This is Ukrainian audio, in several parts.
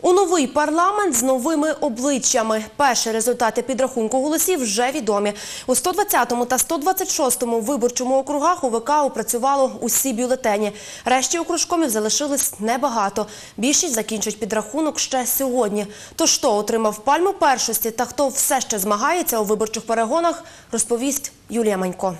У новий парламент з новими обличчями. Перші результати підрахунку голосів вже відомі. У 120 та 126 виборчому округах УВК опрацювало усі бюлетені. Решті окружкомів залишилось небагато. Більшість закінчать підрахунок ще сьогодні. Тож хто отримав пальму першості та хто все ще змагається у виборчих перегонах, розповість Юлія Манько.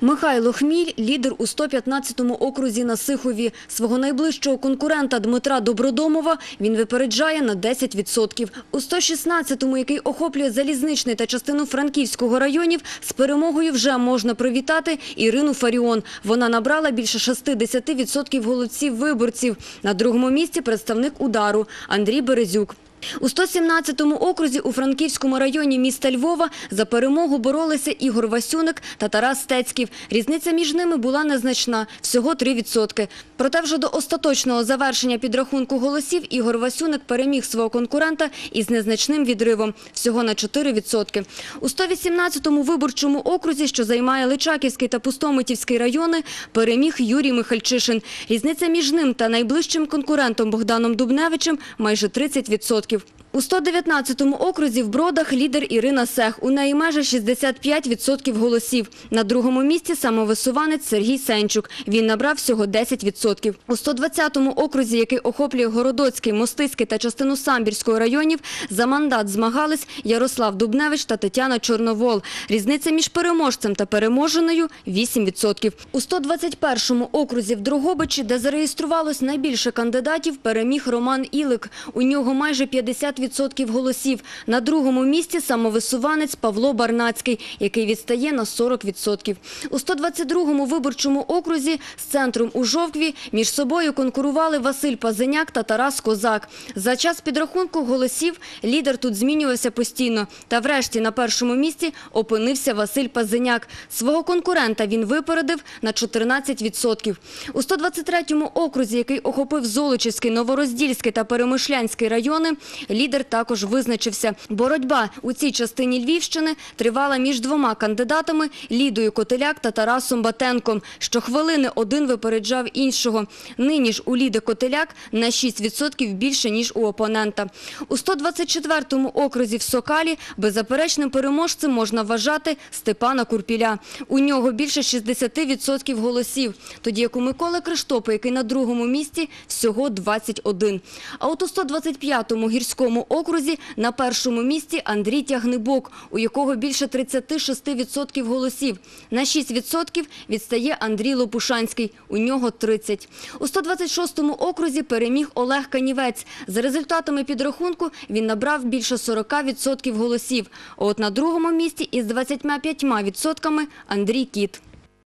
Михайло Хміль – лідер у 115-му окрузі на Сихові. Свого найближчого конкурента Дмитра Добродомова він випереджає на 10%. У 116-му, який охоплює Залізничний та частину Франківського районів, з перемогою вже можна привітати Ірину Фаріон. Вона набрала більше 60% голосів виборців. На другому місці представник удару Андрій Березюк. У 117-му окрузі у Франківському районі міста Львова за перемогу боролися Ігор Васюник та Тарас Стецьків. Різниця між ними була незначна – всього 3%. Проте вже до остаточного завершення підрахунку голосів Ігор Васюник переміг свого конкурента із незначним відривом – всього на 4%. У 118-му виборчому окрузі, що займає Личаківський та Пустомитівський райони, переміг Юрій Михальчишин. Різниця між ним та найближчим конкурентом Богданом Дубневичем – майже 30%. У 119-му окрузі в Бродах лідер Ірина Сех. У неї майже 65% голосів. На другому місці самовисуванець Сергій Сенчук. Він набрав всього 10%. У 120-му окрузі, який охоплює Городоцький, Мостиський та частину Самбірського районів, за мандат змагались Ярослав Дубневич та Тетяна Чорновол. Різниця між переможцем та переможеною – 8%. У 121-му окрузі в Дрогобичі, де зареєструвалось найбільше кандидатів, переміг Роман Ілик. У нього майже 50% голосів. На другому місці самовисуванець Павло Барнацький, який відстає на 40%. У 122-му виборчому окрузі з центром у Жовкві між собою конкурували Василь Пазеняк та Тарас Козак. За час підрахунку голосів лідер тут змінювався постійно. Та врешті на першому місці опинився Василь Пазеняк. Свого конкурента він випередив на 14%. У 123-му окрузі, який охопив Золочівський, Новороздільський та Перемишлянський райони, лідер також визначився. Боротьба у цій частині Львівщини тривала між двома кандидатами – Лідою Котеляк та Тарасом Батенком. Щохвилини один випереджав іншого. Нині ж у Ліди Котеляк на 6% більше, ніж у опонента. У 124-му окрузі в Сокалі беззаперечним переможцем можна вважати Степана Курпіля. У нього більше 60% голосів, тоді як у Миколи Криштопи, який на другому місці, всього 21. А от у 125-му гірському окрузі на першому місці Андрій Тягнебок, у якого більше 36% голосів. На 6% відстає Андрій Лопушанський, у нього 30. У 126-му окрузі переміг Олег Канівець. За результатами підрахунку він набрав більше 40% голосів. От на другому місці із 25% Андрій Кіт.